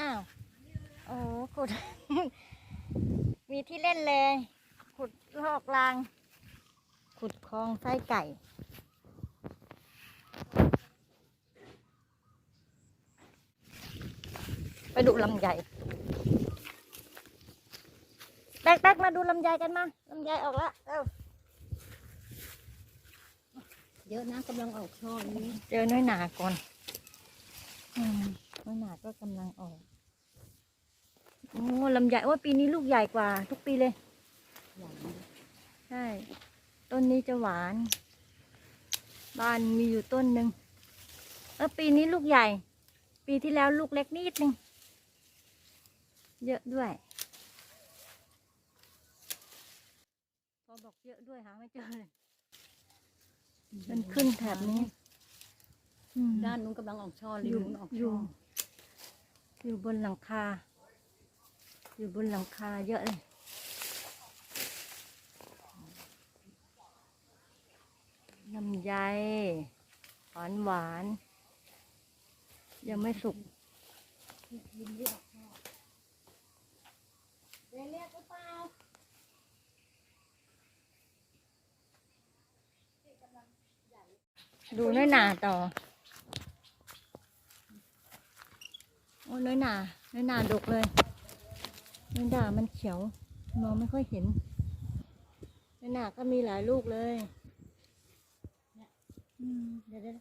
อ้าว โอ้ขุด มีที่เล่นเลย ขุดลอกราง ขุดคลองไส้ไก่ ไปดูลำไยแป๊กแป๊กมาดูลำไยกันมาลำไยออกแล้วเร็วเยอะนะกำลังออกช่อนี้ เจอน้อยหนาก่อน อืมน้อยหนา ก็กำลังออกโอ้ลำไยโอ้ปีนี้ลูกใหญ่กว่า ทุกปีเลยหวานใช่ต้นนี้จะหวานบ้านมีอยู่ต้นหนึ่งเออปีนี้ลูกใหญ่ ปีที่แล้วลูกเล็กนิดนึงเยอะด้วย พอบอกเยอะด้วยหาไม่เจอเลยมันขึ้นแถบนี้อืมด้านนู้นกำลังออกช่อริอยู่มนู้นออกอยู่ช่อ อยู่บนหลังคา อยู่บนหลังคาเยอะเลยลำไยหวานหวาน ยังไม่สุกริมนี้ออกช่อเรียกเรียกหรือเปล่าดูน้อยหนาต่อ โอ้น้อยหนาน้อยหนาดกเลยน้อยหนามันเขียว มองไม่ค่อยเห็นน้อยหนาก็มีหลายลูกเลยอืมเดี๋ยวเดี๋ยว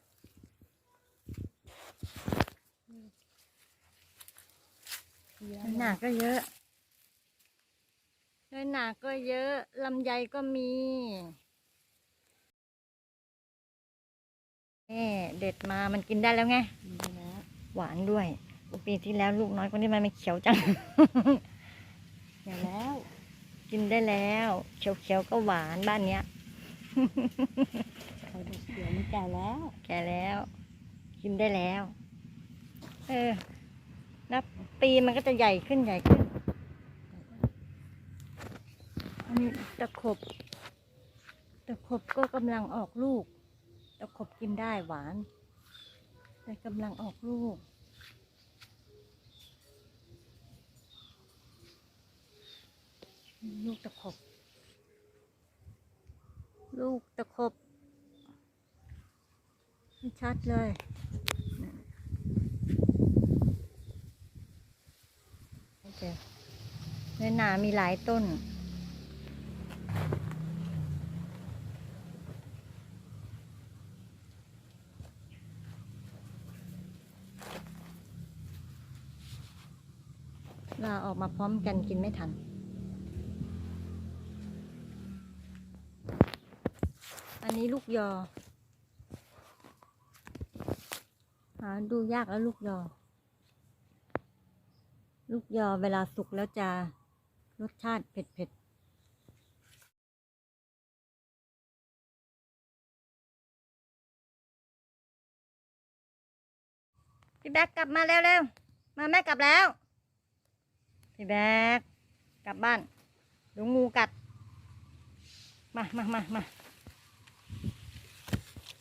น้อยหนาก็เยอะน้อยหนาก็เยอะลำไยก็มีแม่เด็ดมามันกินได้แล้วไงมีแล้วหวานด้วย ปีที่แล้วลูกน้อยกว่านี้มันไม่เขียวจังเดี๋ยวแล้ว กินได้แล้ว เขียวๆก็หวานบ้านเนี้ยเขาดูเขียวมันแก่แล้ว แก่แล้ว กินได้แล้ว เออนับปีมันก็จะใหญ่ขึ้นใหญ่ขึ้นอันนี้ตะขบตะขบก็กำลังออกลูกตะขบกินได้หวาน แต่กำลังออกลูก ลูกตะขบ ลูกตะขบไม่ชัดเลยนั่นโอเคในหนามีหลายต้น เราออกมาพร้อมกันกินไม่ทัน อันนี้ลูกยอ หาดูยากแล้วลูกยอ ลูกยอเวลาสุกแล้วจะรสชาติเผ็ดเผ็ดพี่แบ๊กกลับมาเร็วๆ มาแม่กลับแล้ว พี่แบ๊กกลับบ้านดูงูกัด มามามามา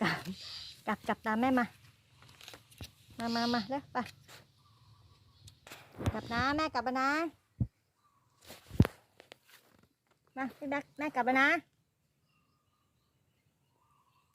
กลับกลับกลับตามแม่มา มามามาเร็วไปกลับนะแม่กลับแล้วนะ มาพี่แบ๊กแม่กลับแล้วนะ